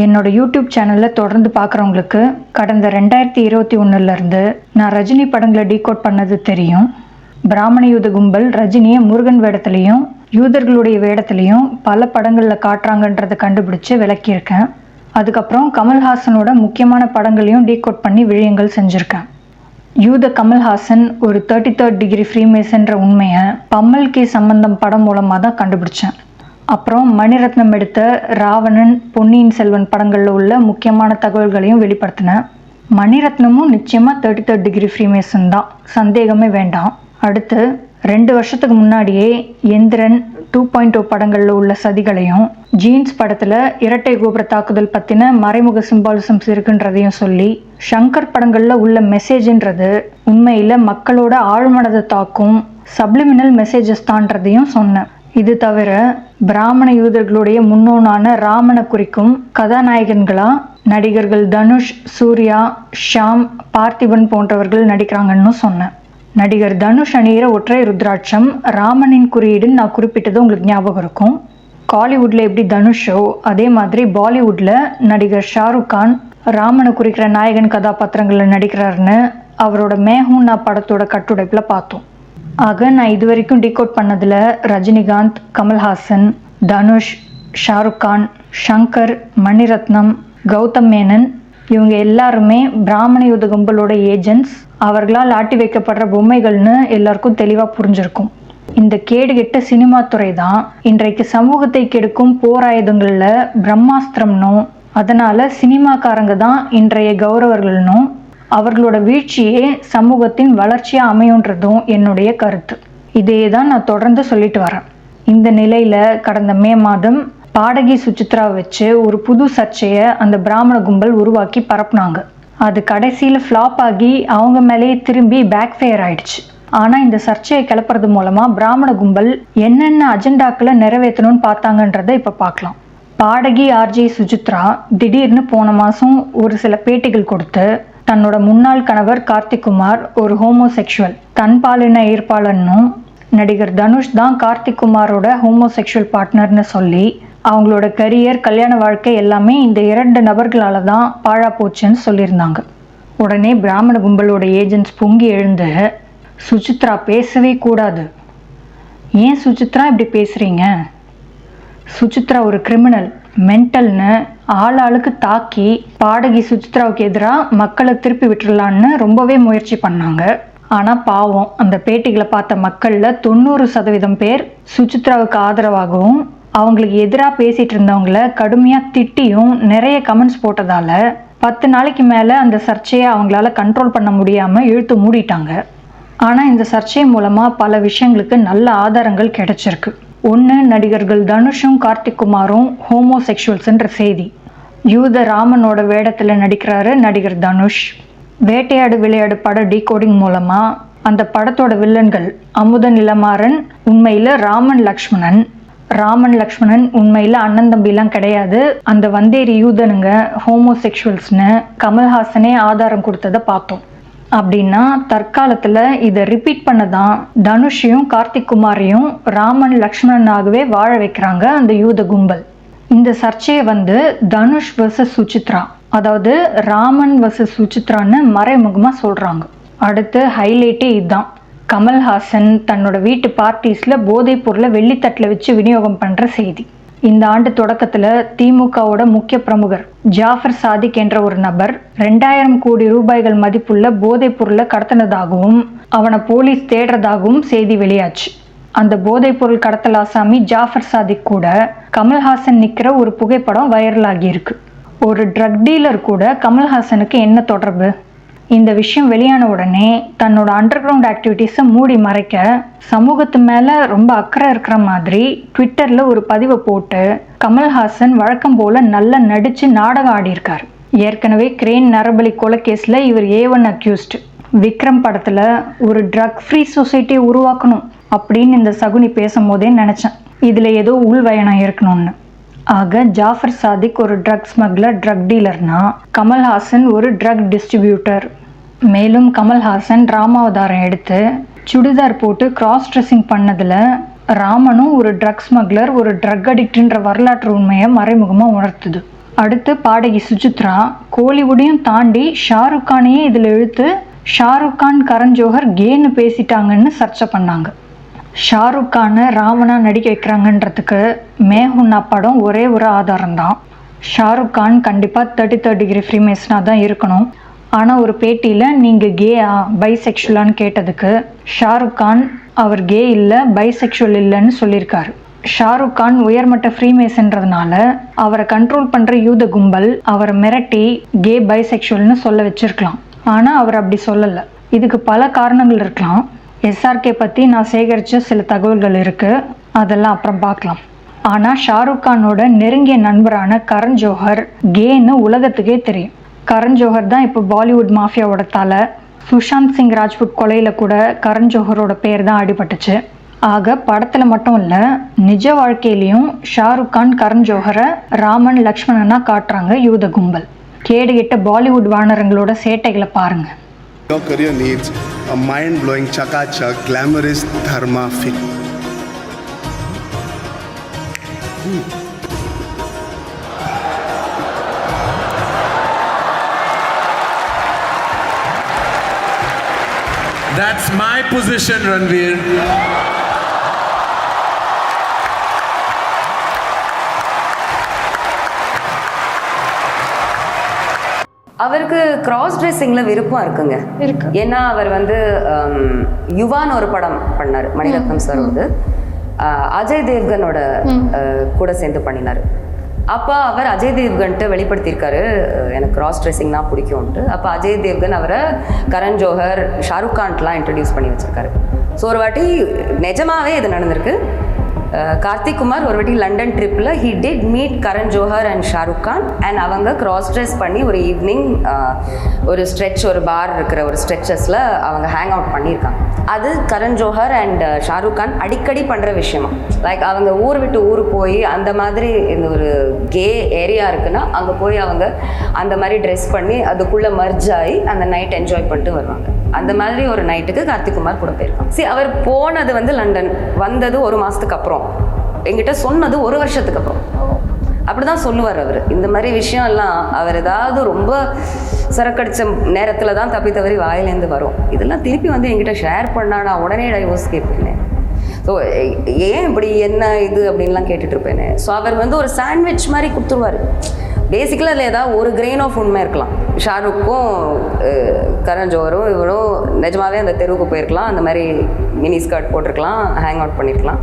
என்னோட யூடியூப் சேனலில் தொடர்ந்து பார்க்குறவங்களுக்கு கடந்த ரெண்டாயிரத்தி இருபத்தி ஒன்றுலேருந்து நான் ரஜினி படங்களை டீகோட் பண்ணது தெரியும். பிராமண யூத கும்பல் ரஜினியை முருகன் வேடத்துலையும் யூதர்களுடைய வேடத்துலையும் பல படங்களில் காட்டுறாங்கன்றதை கண்டுபிடிச்சு விளக்கியிருக்கேன். அதுக்கப்புறம் கமல்ஹாசனோட முக்கியமான படங்களையும் டீகோட் பண்ணி விழியங்கள் செஞ்சுருக்கேன். யூத கமல்ஹாசன் ஒரு தேர்ட்டி தேர்ட் டிகிரி ஃப்ரீமேசன்ற உண்மையை பம்மல் கே சம்பந்தம் படம் மூலமாக தான் கண்டுபிடிச்சேன். அப்புறம் மணிரத்னம் எடுத்த ராவணன் பொன்னியின் செல்வன் படங்களில் உள்ள முக்கியமான தகவல்களையும் வெளிப்படுத்தினேன் மணிரத்னமும் நிச்சயமாக தேர்ட்டி தேர்ட் டிகிரி ஃப்ரீமேசன் தான் சந்தேகமே வேண்டாம். அடுத்து ரெண்டு வருஷத்துக்கு முன்னாடியே எந்திரன் டூ பாயிண்ட் ஓ படங்களில் உள்ள சதிகளையும் ஜீன்ஸ் படத்தில் இரட்டை கோபுர தாக்குதல் பற்றின மறைமுக சிம்பாலிசம்ஸ் இருக்குன்றதையும் சொல்லி ஷங்கர் படங்களில் உள்ள மெசேஜ்ன்றது உண்மையில் மக்களோட ஆழ்மனதை தாக்கும் சப்ளிமினல் மெசேஜஸ் தான்றதையும் சொன்னேன். இது தவிர பிராமண யூதர்களுடைய முன்னோனான ராமனை குறிக்கும் கதாநாயகன்களா? நடிகர்கள் தனுஷ் சூர்யா ஷாம் பார்த்திபன் போன்றவர்கள் நடிக்கிறாங்கன்னு சொன்னேன். நடிகர் தனுஷ் அணிகிற ஒற்றை ருத்ராட்சம் ராமனின் குறியீடுன்னு நான் குறிப்பிட்டது உங்களுக்கு ஞாபகம் இருக்கும். காலிவுட்ல எப்படி தனுஷோ அதே மாதிரி பாலிவுட்ல நடிகர் ஷாருக் கான் ராமனை குறிக்கிற நாயகன் கதாபாத்திரங்களில் நடிக்கிறாருன்னு அவரோட மேஹூனா படத்தோட கட்டுடைப்பில் பார்த்தோம். ஆக நான் இது வரைக்கும் டிகோட் பண்ணதில் ரஜினிகாந்த் கமல்ஹாசன் தனுஷ் ஷாருக் கான் ஷங்கர் மணிரத்னம் கௌதம் மேனன் இவங்க எல்லாருமே பிராமண யுத கும்பலோட ஏஜென்ட்ஸ் அவர்களால் ஆட்டி வைக்கப்படுற பொம்மைகள்னு எல்லாருக்கும் தெளிவாக புரிஞ்சிருக்கும். இந்த கேடுகெட்ட சினிமா துறை தான் இன்றைக்கு சமூகத்தை கெடுக்கும் போராயுதங்களில் பிரம்மாஸ்திரம்னும் அதனால சினிமாக்காரங்க தான் இன்றைய கௌரவர்கள்னும் அவர்களோட வீழ்ச்சியே சமூகத்தின் வளர்ச்சியாக அமையுன்றதும் என்னுடைய கருத்து. இதே தான் நான் தொடர்ந்து சொல்லிட்டு வரேன். இந்த நிலையில் கடந்த மே மாதம் பாடகி சுச்சித்ராவை வச்சு ஒரு புது சர்ச்சையை அந்த பிராமண கும்பல் உருவாக்கி பரப்புனாங்க. அது கடைசியில் ஃப்ளாப் ஆகி அவங்க மேலேயே திரும்பி பேக் ஃபயர் ஆயிடுச்சு. ஆனால் இந்த சர்ச்சையை கிளப்புறது மூலமாக பிராமண கும்பல் என்னென்ன அஜெண்டாக்களை நிறைவேற்றணும்னு பார்த்தாங்கன்றதை இப்போ பார்க்கலாம். பாடகி ஆர்ஜே சுஜித்ரா திடீர்னு போன மாதம் ஒரு சில பேட்டிகள் கொடுத்து தன்னோட முன்னாள் கணவர் கார்த்திக்குமார் ஒரு ஹோமோசெக்ஷுவல். தன்பாலின ஈர்ப்பாளன்னும் நடிகர் தனுஷ் தான் கார்த்திக்குமாரோட ஹோமோசெக்ஷுவல் பார்ட்னர்னு சொல்லி அவங்களோட கரியர் கல்யாண வாழ்க்கை எல்லாமே இந்த இரண்டு நபர்களால தான் பாழா போச்சுன்னு சொல்லியிருந்தாங்க. உடனே பிராமண கும்பலோட ஏஜென்ட்ஸ் பொங்கி எழுந்து சுசித்ரா பேசவே கூடாது. ஏன் சுசித்ரா இப்படி பேசுறீங்க? சுசித்ரா ஒரு கிரிமினல் மென்டல்னு ஆள் ஆளுக்கு தாக்கி பாடகி சுசித்ராவுக்கு எதிராக மக்களை திருப்பி விட்டுடலான்னு ரொம்பவே முயற்சி பண்ணாங்க. ஆனால் பாவம் அந்த பேட்டிகளை பார்த்த மக்களில் தொண்ணூறு சதவீதம் பேர் சுசித்ராவுக்கு ஆதரவாகவும் அவங்களுக்கு எதிராக பேசிட்டு இருந்தவங்கள கடுமையாக திட்டியும் நிறைய கமெண்ட்ஸ் போட்டதால் பத்து நாளைக்கு மேலே அந்த சர்ச்சையை அவங்களால கண்ட்ரோல் பண்ண முடியாமல் இழுத்து மூடிட்டாங்க. ஆனால் இந்த சர்ச்சை மூலமாக பல விஷயங்களுக்கு நல்ல ஆதாரங்கள் கிடைச்சிருக்கு. ஒன்று நடிகர்கள் தனுஷும் கார்த்திக்குமாரும் குமாரும் ஹோமோசெக்சுவல்ஸ்ன்ற செய்தி. யூத ராமனோட வேடத்தில் நடிக்கிறாரு நடிகர் தனுஷ். வேட்டையாடு விளையாடு பட டீகோடிங் மூலமாக அந்த படத்தோட வில்லன்கள் அமுதன் இளமாறன் உண்மையில் ராமன் லக்ஷ்மணன். ராமன் லக்ஷ்மணன் உண்மையில் அண்ணன் தம்பிலாம் கிடையாது. அந்த வந்தேரி யூதனுங்க ஹோமோசெக்சுவல்ஸ்னு கமல்ஹாசனே ஆதாரம் கொடுத்ததை பார்த்தோம். அப்படின்னா தற்காலத்தில் இதை ரிப்பீட் பண்ண தான் தனுஷையும் கார்த்திக் குமாரையும் ராமன் லக்ஷ்மணனாகவே வாழ வைக்கிறாங்க அந்த யூத கும்பல். இந்த சர்ச்சையை வந்து தனுஷ் வர்சஸ் சுசித்ரா அதாவது ராமன் வர்சஸ் சுச்சித்ரான்னு மறைமுகமாக சொல்கிறாங்க அடுத்து ஹைலைட்டே இதுதான். கமல்ஹாசன் தன்னோட வீட்டு பார்ட்டிஸில் போதைப் பொருளை வெள்ளித்தட்டில் வச்சு விநியோகம் பண்ணுற செய்தி. இந்த ஆண்டு தொடக்கத்தில் திமுகவோட முக்கிய பிரமுகர் ஜாஃபர் சாதிக் என்ற ஒரு நபர் ரெண்டாயிரம் கோடி ரூபாய்கள் மதிப்புள்ள போதைப் பொருளை கடத்தினதாகவும் அவனை போலீஸ் தேடுறதாகவும் செய்தி வெளியாச்சு. அந்த போதைப் பொருள் கடத்தல் ஆசாமி ஜாஃபர் சாதிக் கூட கமல்ஹாசன் நிற்கிற ஒரு புகைப்படம் வைரல் ஆகியிருக்கு ஒரு ட்ரக் டீலர் கூட கமல்ஹாசனுக்கு என்ன தொடர்பு? இந்த விஷயம் வெளியான உடனே தன்னோட அண்டர் கிரவுண்ட் ஆக்டிவிட்டீஸை மூடி மறைக்க சமூகத்து மேலே ரொம்ப அக்கறை இருக்கிற மாதிரி ட்விட்டரில் ஒரு பதிவை போட்டு கமல்ஹாசன் வழக்கம் போல் நல்லா நடித்து நாடகம் ஆடியிருக்கார். ஏற்கனவே கிரேன் நரபலி கொலை கேஸில் இவர் ஏ ஒன் அக்யூஸ்டு விக்ரம் படத்தில் ஒரு ட்ரக் ஃப்ரீ சொசைட்டியை உருவாக்கணும் அப்படின்னு இந்த சகுனி பேசும்போதே நினச்சேன். இதில் ஏதோ உள்வயணம் இருக்கணும்னு. ஆக ஜாஃபர் சாதிக் ஒரு ட்ரக் ஸ்மக்லர் ட்ரக் டீலர்னா கமல்ஹாசன் ஒரு ட்ரக் டிஸ்ட்ரிபியூட்டர். மேலும் கமல்ஹாசன் ராமாவதாரம் எடுத்து சுடிதார் போட்டு கிராஸ் ட்ரெஸ்ஸிங் பண்ணதில் ராமனும் ஒரு ட்ரக் ஸ்மக்லர் ஒரு ட்ரக் அடிக்ட்ன்ற வரலாற்று உண்மையை மறைமுகமாக உணர்த்துது. அடுத்து பாடகி சுஜித்ரா கோலிவுடையும் தாண்டி ஷாருக் கானையே இதில் இழுத்து ஷாருக் கான் கரண் ஜோஹர் கேன்னு பேசிட்டாங்கன்னு சர்ச்சை பண்ணாங்க. ஷாருக் கானை ராவணா நடிக்க வைக்கிறாங்கன்றதுக்கு மேஹுன்னா படம் ஒரே ஒரு ஆதாரம் தான் ஷாருக் கான் கண்டிப்பாக தேர்ட்டி தேர்ட் டிகிரி ஃப்ரீமேஸ்னாக தான் இருக்கணும். ஆனால் ஒரு பேட்டியில் நீங்கள் கேயா பைசெக்ஷுவலான்னு கேட்டதுக்கு ஷாருக் கான் அவர் கே இல்லை பைசெக்ஷுவல் இல்லைன்னு சொல்லியிருக்காரு. ஷாருக் கான் உயர்மட்ட ஃப்ரீமேசன்றதுனால அவரை கண்ட்ரோல் பண்ணுற யூத கும்பல் அவரை மிரட்டி கே பைசெக்ஷுவல்னு சொல்ல வச்சிருக்கலாம். ஆனால் அவர் அப்படி சொல்லலை. இதுக்கு பல காரணங்கள் இருக்கலாம். எஸ்ஆர்கே பற்றி நான் சேகரித்த சில தகவல்கள் இருக்குது அதெல்லாம் அப்புறம் பார்க்கலாம். ஆனால் ஷாருக் கானோட நெருங்கிய நண்பரான கரண் ஜோஹர் கேன்னு உலகத்துக்கே தெரியும். கரண் ஜோஹர் தான் இப்போ பாலிவுட் மாஃபியாவோட தலை. சுஷாந்த் சிங் ராஜ்புட் கொலையில் கூட கரண் ஜோஹரோட பேர் தான் அடிபட்டுச்சு. ஆக படத்தில் மட்டும் இல்லை நிஜ வாழ்க்கையிலையும் ஷாருக் கான் கரண் ஜோஹரை ராமன் லக்ஷ்மணனா காட்டுறாங்க யூத கும்பல். கேடுகிட்ட பாலிவுட் வானரங்களோட சேட்டைகளை பாருங்கள் Your career needs a mind blowing, chakachak, glamorous dharma figure. That's my position, Ranveer. Cross ட்ரெஸ்ஸிங்கில் விருப்பம் இருக்குங்க. இருக்கு. ஏன்னா அவர் வந்து ஹம், யுவான்னு ஒரு படம் பண்ணார் மணிரத்னம் சார் வந்து. அஜய் தேவ்கனோட கூட சேர்ந்து பண்ணினார். அப்போ அவர் அஜய் தேவ்கன்ட்டு வெளிப்படுத்தியிருக்காரு எனக்கு கிராஸ் ட்ரெஸ்ஸிங் தான் பிடிக்கும்ன்ட்டு. அப்போ அஜய் தேவ்கன் அவரை கரண் ஜோஹர் ஷாருக் கான்ட்லாம் இன்ட்ரடியூஸ் பண்ணி வச்சிருக்காரு. ஸோ ஒரு வாட்டி நிஜமாவே இது நடந்திருக்கு. கார்த்திக் குமார் ஒரு வாட்டி லண்டன் ட்ரிப்பில் he did meet Karan Johar and Shahrukh Khan. And அவங்க கிராஸ் ட்ரெஸ் பண்ணி ஒரு ஈவினிங் ஒரு ஸ்ட்ரெச் ஒரு பார் இருக்கிற ஒரு ஸ்ட்ரெச்சஸில் அவங்க ஹேங் அவுட் பண்ணியிருக்காங்க. அது கரண் ஜோஹர் அண்ட் ஷாருக் கான் அடிக்கடி பண்ணுற விஷயமா. லைக் அவங்க ஊர் விட்டு ஊர் போய் அந்த மாதிரி இந்த ஒரு கே ஏரியா இருக்குன்னா அங்கே போய் அவங்க அந்த மாதிரி ட்ரெஸ் பண்ணி அதுக்குள்ளே மர்ஜ் ஆகி அந்த நைட் என்ஜாய் பண்ணிட்டு வருவாங்க. அந்த மாதிரி ஒரு நைட்டுக்கு கார்த்திக் குமார் கூட போயிருக்கான். சரி அவர் போனது வந்து லண்டன் வந்தது ஒரு மாதத்துக்கு அப்புறம். எங்கிட்ட சொன்னது ஒரு வருஷத்துக்கு அப்புறம். அப்படிதான் சொல்லுவார் அவர். இந்த மாதிரி விஷயம் எல்லாம் அவர் ஏதாவது ரொம்ப சரக்கடிச்ச நேரத்தில் தான் தப்பி தவறி வாயிலேருந்து வரும். இதெல்லாம் திருப்பி வந்து என்கிட்ட ஷேர் பண்ணா நான் உடனே டைவோர்ஸ் கேட்பேனே. ஸோ ஏன் இப்படி என்ன இது அப்படின்லாம் கேட்டுட்ருப்பேனே ஸோ அவர் வந்து ஒரு சாண்ட்விச் மாதிரி கொடுத்துருவார். பேசிக்கலாக அதில் ஏதாவது ஒரு கிரெயின் ஆஃப் உண்மை இருக்கலாம். ஷாருக்கும் கரண் ஜோஹரும் இவரும் நிஜமாவே அந்த தெருவுக்கு போயிருக்கலாம். அந்த மாதிரி மினி ஸ்கர்ட் போட்டிருக்கலாம் ஹேங் அவுட் பண்ணியிருக்கலாம்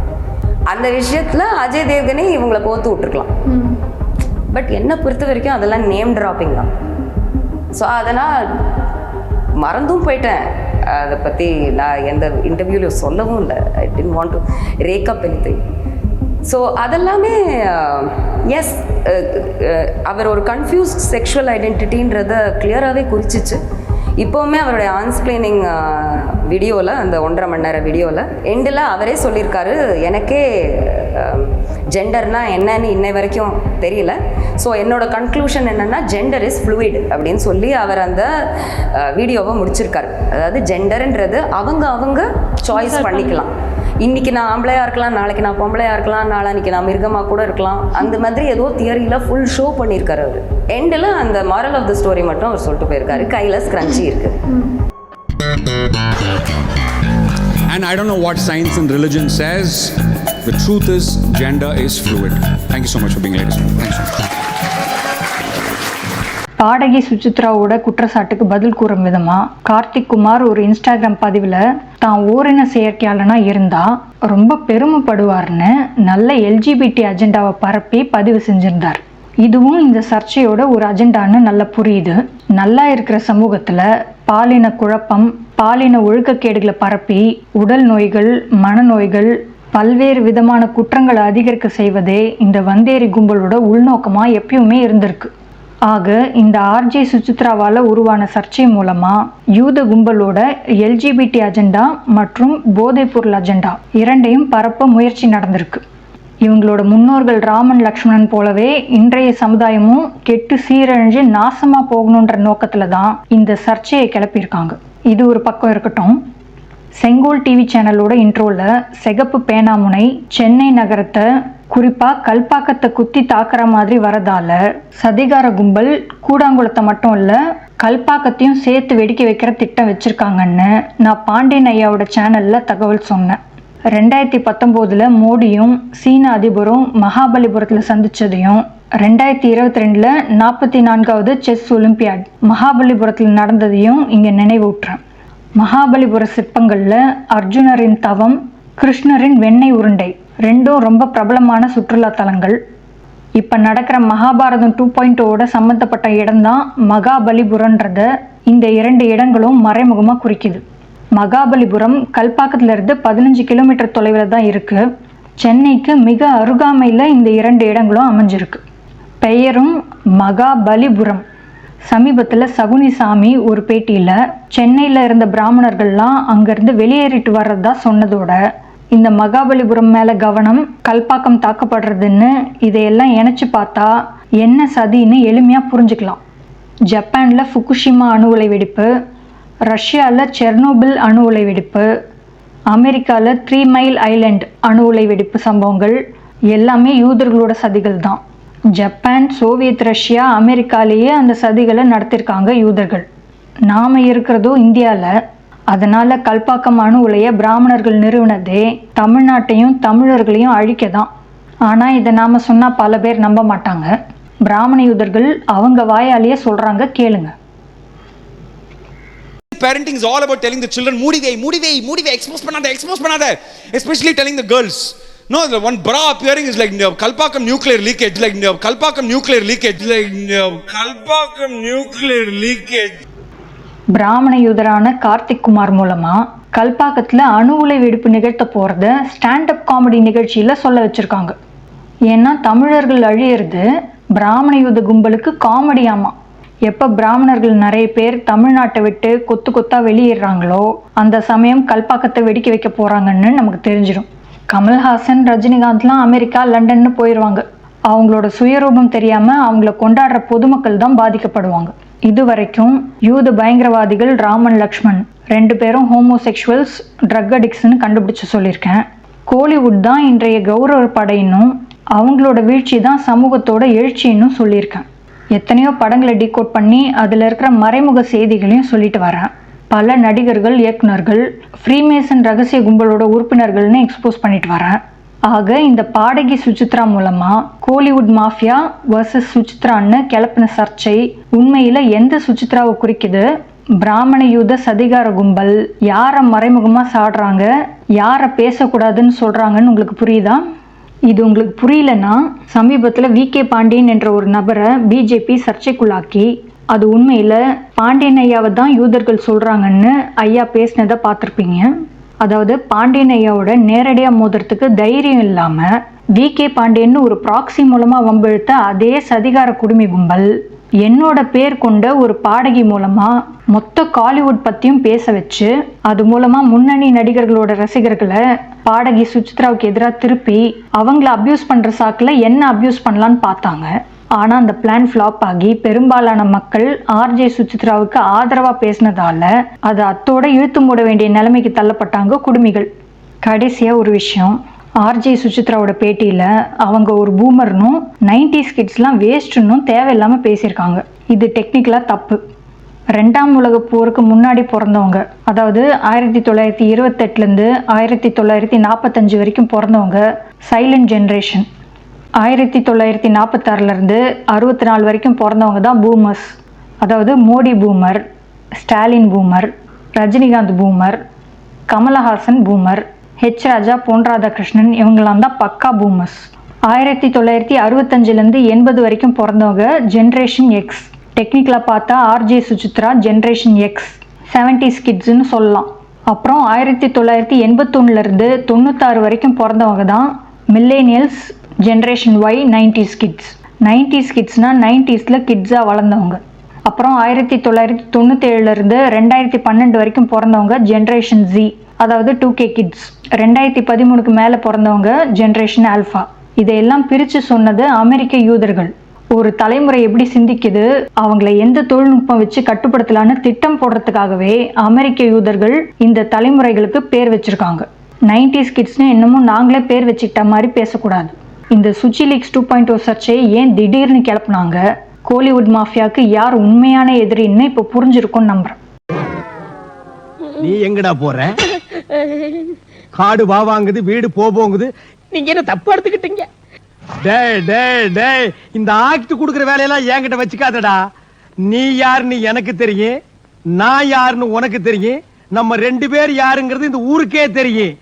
அந்த விஷயத்தில் அஜய் தேவ்கனே இவங்களை போத்து விட்டுருக்கலாம். பட் என்னை பொறுத்த வரைக்கும் அதெல்லாம் நேம் ட்ராப்பிங் தான். ஸோ அதனால் மறந்தும் போயிட்டேன். அதை பற்றி நான் எந்த இன்டர்வியூலையும் சொல்லவும் இல்லை. I don't want to rake up any so அதெல்லாமே uh, எஸ் uh, uh, அவர் ஒரு கன்ஃபியூஸ்ட் செக்ஷுவல் ஐடென்டிட்டின்றத கிளியராகவே குறிச்சிச்சு. இப்போவுமே அவருடைய ஆன்ஸ்பிளைனிங் வீடியோவில் அந்த ஒன்றரை மணி நேர வீடியோவில் எண்டில் அவரே சொல்லியிருக்காரு எனக்கே um, ஜெண்டர்னால் என்னன்னு இன்னை வரைக்கும் தெரியல. ஸோ என்னோட கன்க்ளூஷன் என்னென்னா ஜெண்டர் இஸ் fluid அப்படின்னு சொல்லி அவர் அந்த வீடியோவை முடிச்சிருக்காரு அதாவது ஜெண்டர்ன்றது அவங்க அவங்க சாய்ஸ் பண்ணிக்கலாம் இன்னைக்கு நான் ஆம்பளையா இருக்கலாம் நாளைக்கு நான் பொம்பளையா இருக்கலாம் நாளான்னைக்கு நான் மிருகமா கூட இருக்கலாம் அந்த மாதிரி ஏதோ தியரியில் ஃபுல் ஷோ பண்ணியிருக்காரு அவர் எண்டில் அந்த மாரல் ஆஃப் த ஸ்டோரி மட்டும் அவர் சொல்லிட்டு போயிருக்காரு கையில் ஸ்க்ரன்ச்சி இருக்கு And I don't know what science and religion says. The truth is, gender is fluid. Thank you so much for being ladies. Thank you. பாடகி சுசித்ராவோட குற்றச்சாட்டுக்கு பதில் கூறும் விதமா கார்த்திக் குமார் ஒரு இன்ஸ்டாகிராம் பதிவில் தான் ஓரின செயற்கையாளனா இருந்தா ரொம்ப பெருமைப்படுவார்னு நல்ல எல்ஜிபிடி அஜெண்டாவை பரப்பி பதிவு செஞ்சிருந்தார். இதுவும் இந்த சர்ச்சையோட ஒரு அஜெண்டான்னு நல்லா புரியுது. நல்லா இருக்கிற சமூகத்துல பாலின குழப்பம் பாலின ஒழுக்கக்கேடுகளை பரப்பி உடல் நோய்கள் மனநோய்கள் பல்வேறு விதமான குற்றங்களை அதிகரிக்க செய்வதே இந்த வந்தேரி கும்பலோட உள்நோக்கமாக எப்பயுமே இருந்திருக்கு. ஆக இந்த ஆர்ஜே சுசித்ராவால் உருவான சர்ச்சை மூலமாக யூத கும்பலோட எல்ஜிபிடி அஜெண்டா மற்றும் போதைப்பொருள் அஜெண்டா இரண்டையும் பரப்ப முயற்சி நடந்திருக்கு. இவங்களோட முன்னோர்கள் ராமன் லக்ஷ்மணன் போலவே இன்றைய சமுதாயமும் கெட்டு சீரழிஞ்சு நாசமாக போகணுன்ற நோக்கத்தில் தான் இந்த சர்ச்சையை கிளப்பியிருக்காங்க. இது ஒரு பக்கம் இருக்கட்டும் செங்கோல் டிவி சேனலோட இன்ட்ரோவில் சிகப்பு பேனாமுனை சென்னை நகரத்தை குறிப்பாக கல்பாக்கத்தை குத்தி தாக்குற மாதிரி வரதால சதிகார கும்பல் கூடாங்குளத்தை மட்டும் இல்லை கல்பாக்கத்தையும் சேர்த்து வெடிக்க வைக்கிற திட்டம் வச்சுருக்காங்கன்னு நான் பாண்டியன் ஐயாவோட சேனலில் தகவல் சொன்னேன். ரெண்டாயிரத்தி பத்தொம்போதில் மோடியும் சீன அதிபரும் மகாபலிபுரத்தில் சந்திச்சதையும் ரெண்டாயிரத்தி இருபத்தி ரெண்டில் நாற்பத்தி நான்காவது செஸ் ஒலிம்பியாட் மகாபலிபுரத்தில் நடந்ததையும் இங்கே நினைவூட்டுறேன். மகாபலிபுர சிற்பங்களில் அர்ஜுனரின் தவம் கிருஷ்ணரின் வெண்ணெய் உருண்டை ரெண்டும் ரொம்ப பிரபலமான சுற்றுலா தலங்கள். இப்போ நடக்கிற மகாபாரதம் டூ பாயிண்ட்டோட சம்மந்தப்பட்ட இடம்தான் மகாபலிபுரன்றத இந்த இரண்டு இடங்களும் மறைமுகமாக குறிக்குது. மகாபலிபுரம் கல்பாக்கத்துலேருந்து பதினஞ்சு கிலோமீட்டர் தொலைவில் தான் இருக்குது சென்னைக்கு மிக அருகாமையில் இந்த இரண்டு இடங்களும் அமைஞ்சிருக்கு. பெயரும் மகாபலிபுரம். சமீபத்தில் சகுனிசாமி ஒரு பேட்டியில் சென்னையில் இருந்த பிராமணர்கள்லாம் அங்கேருந்து வெளியேறிட்டு வர்றதா சொன்னதோட இந்த மகாபலிபுரம் மேலே கவனம் கல்பாக்கம் தாக்கப்படுறதுன்னு இதையெல்லாம் இணைச்சு பார்த்தா என்ன சதின்னு எளிமையாக புரிஞ்சுக்கலாம். ஜப்பானில் ஃபுகுஷிமா அணு உலை வெடிப்பு ரஷ்யாவில் செர்னோபில் அணு உலை வெடிப்பு அமெரிக்காவில் த்ரீ மைல் ஐலண்ட் அணு உலை வெடிப்பு சம்பவங்கள் எல்லாமே யூதர்களோட சதிகள் தான் ஜப்பான் சோவியத் ரஷ்யா அமெரிக்காலேயே அந்த சதிகளை நடத்திருக்காங்க யூதர்கள். நாம் இருக்கிறதோ இந்தியாவில் அதனால் கல்பாக்கம் அணு உலையை பிராமணர்கள் நிறுவனதே தமிழ்நாட்டையும் தமிழர்களையும் அழிக்க தான் ஆனால் இதை நாம் சொன்னால் பல பேர் நம்ப மாட்டாங்க. பிராமண யூதர்கள் அவங்க வாயாலேயே சொல்கிறாங்க கேளுங்க. Parenting is all about telling the children மூடிவை மூடிவை மூடிவை எக்ஸ்போஸ் பண்ணாத எக்ஸ்போஸ் பண்ணாத. Especially telling the girls. No the one bra appearing is like uh, kalpakam nuclear leakage like uh, kalpakam nuclear leakage like uh, kalpakam nuclear leakage. பிராமண யூதரான கார்த்திக் குமார் மூலமா கல்பாக்கத்தில் அணு உலை வெடிப்பு நிகழ்த்த போகிறத ஸ்டாண்டப் காமெடி நிகழ்ச்சியில் சொல்ல வச்சுருக்காங்க. ஏன்னா தமிழர்கள் அழியிறது பிராமண யூத கும்பலுக்கு காமெடியாமா எப்போ பிராமணர்கள் நிறைய பேர் தமிழ்நாட்டை விட்டு கொத்து கொத்தா வெளியேறாங்களோ அந்த சமயம் கல்பாக்கத்தை வெடிக்க வைக்க போகிறாங்கன்னு நமக்கு தெரிஞ்சிடும் கமல்ஹாசன் ரஜினிகாந்த்லாம் அமெரிக்கா லண்டன்னு போயிடுவாங்க அவங்களோட சுயரூபம் தெரியாமல் அவங்கள கொண்டாடுற பொதுமக்கள் தான் பாதிக்கப்படுவாங்க. இது வரைக்கும் யூத பயங்கரவாதிகள் ராமன் லக்ஷ்மண் ரெண்டு பேரும் ஹோமோசெக்ஷுவல்ஸ் ட்ரக் அடிக்ஸ்னு கண்டுபிடிச்சு சொல்லியிருக்கேன். கோலிவுட் தான் இன்றைய கௌரவ படையினும் அவங்களோட வீழ்ச்சி தான் சமூகத்தோட எழுச்சின்னும் சொல்லியிருக்கேன். எத்தனையோ படங்களை டீகோட் பண்ணி அதில் இருக்கிற மறைமுக செய்திகளையும் சொல்லிட்டு வரேன். பல நடிகர்கள் இயக்குனர்கள் ஃப்ரீமேசன் ரகசிய கும்பலோட உறுப்பினர்கள்னு எக்ஸ்போஸ் பண்ணிட்டு வரேன் ஆக இந்த பாடகி சுசித்ரா மூலமாக கோலிவுட் மாஃபியா வர்சஸ் சுசித்ரான்னு கிளப்பின சர்ச்சை உண்மையில் எந்த சுசித்ராவை குறிக்குது? பிராமண யூத சதிகார கும்பல் யாரை மறைமுகமாக சாடுறாங்க? யாரை பேசக்கூடாதுன்னு சொல்கிறாங்கன்னு உங்களுக்கு புரியுதா? இது உங்களுக்கு புரியலன்னா சமீபத்தில் வி கே பாண்டியன் என்ற ஒரு நபரை பிஜேபி சர்ச்சைக்குள்ளாக்கி அது உண்மையில் பாண்டியன் ஐயாவை தான் யூதர்கள் சொல்கிறாங்கன்னு ஐயா பேசினதை பார்த்துருப்பீங்க. அதாவது பாண்டியன் ஐயாவோட நேரடியாக மோதுறதுக்கு தைரியம் இல்லாமல் வி. கே. பாண்டியன்னு ஒரு ப்ராக்ஸி மூலமாக வம்பெழுத்த அதே சதிகார குடுமி கும்பல் என்னோட பேர் கொண்ட ஒரு பாடகி மூலமாக மொத்த காலிவுட் பற்றியும் பேச வச்சு அது மூலமாக முன்னணி நடிகர்களோட ரசிகர்களை பாடகி சுச்சித்ராவுக்கு எதிராக திருப்பி அவங்கள அப்யூஸ் பண்ணுற சாக்கில் என்ன அப்யூஸ் பண்ணலான்னு பார்த்தாங்க. ஆனால் அந்த பிளான் ஃப்ளாப் ஆகி பெரும்பாலான மக்கள் ஆர்ஜே சுசித்ராவுக்கு ஆதரவாக பேசினதால அதை அத்தோட இழுத்து மூட வேண்டிய நிலைமைக்கு தள்ளப்பட்டாங்க குடுமிகள். கடைசியாக ஒரு விஷயம். ஆர்ஜே சுசித்ராவோட பேட்டியில் அவங்க ஒரு பூமர்னும் நைன்டிஸ் கிட்ஸ்லாம் வேஸ்ட்டுன்னும் தேவையில்லாமல் பேசியிருக்காங்க. இது டெக்னிக்கலாக தப்பு. ரெண்டாம் உலக போருக்கு முன்னாடி பிறந்தவங்க அதாவது ஆயிரத்தி தொள்ளாயிரத்தி இருபத்தெட்டுலேருந்து ஆயிரத்தி தொள்ளாயிரத்தி நாற்பத்தஞ்சு வரைக்கும் பிறந்தவங்க சைலண்ட் ஜென்ரேஷன் ஆயிரத்தி தொள்ளாயிரத்தி நாற்பத்தாறுலேருந்து அறுபத்தி நாலு வரைக்கும் பிறந்தவங்க தான் பூமர்ஸ் அதாவது Modi boomer Stalin boomer Rajinikanth boomer Kamal Haasan boomer H Raja Pon Radhakrishnan இவங்கெல்லாம் தான் பக்கா பூமர்ஸ் ஆயிரத்தி தொள்ளாயிரத்தி அறுபத்தஞ்சிலேருந்து எண்பது வரைக்கும் பிறந்தவங்க ஜென்ரேஷன் எக்ஸ் டெக்னிக்கலாக பார்த்தா RJ Suchitra generation X seventies ஸ்கிட்ஸ்னு சொல்லலாம். அப்புறம் ஆயிரத்தி தொள்ளாயிரத்தி எண்பத்தொன்னுலேருந்து தொண்ணூத்தாறு வரைக்கும் பிறந்தவங்க தான் millennials generation Y nineties kids nineties கிட்ஸ்னால் நைன்டிஸில் கிட்ஸாக வளர்ந்தவங்க. அப்புறம் ஆயிரத்தி தொள்ளாயிரத்தி தொண்ணூற்றேழுலேருந்து ரெண்டாயிரத்தி பன்னெண்டு வரைக்கும் பிறந்தவங்க ஜென்ரேஷன் ஜி அதாவது டூ கே கிட்ஸ் ரெண்டாயிரத்தி பதிமூணுக்கு மேலே பிறந்தவங்க ஜென்ரேஷன் ஆல்ஃபா இதையெல்லாம் பிரித்து சொன்னது அமெரிக்க யூதர்கள். ஒரு தலைமுறை எப்படி சிந்திக்குது அவங்கள எந்த தொழில்நுட்பம் வச்சு கட்டுப்படுத்தலான்னு திட்டம் போடுறதுக்காகவே அமெரிக்க யூதர்கள் இந்த தலைமுறைகளுக்கு பேர் வச்சிருக்காங்க. நைன்டிஸ் கிட்ஸ்னு இன்னமும் நாங்களே பேர் வச்சுக்கிட்ட மாதிரி பேசக்கூடாது. இந்த Suchi leaks two point O சர்ச்சை ஏன் திடீர்னு கிளப்புனாங்க? கோலிவுட் மாஃபியாவுக்கு யார் உண்மையான எதிரின்னு இப்போ புரிஞ்சிருக்கும்னு நம்புறேன். நீ எங்கடா போற? காடு வா வாங்குது வீடு போ போங்குது நீங்க என்ன தப்பு எடுத்துக்கிட்டீங்க? டேய் டேய் டேய் இந்த ஆக்ட் குடுக்குற வேலையெல்லாம் என்கிட்ட வச்சுக்காதடா. நீ யாருன்னு எனக்கு தெரியும் நான் யாருன்னு உனக்கு தெரியும் நம்ம ரெண்டு பேர் யாருங்கிறது இந்த ஊருக்கே தெரியும்.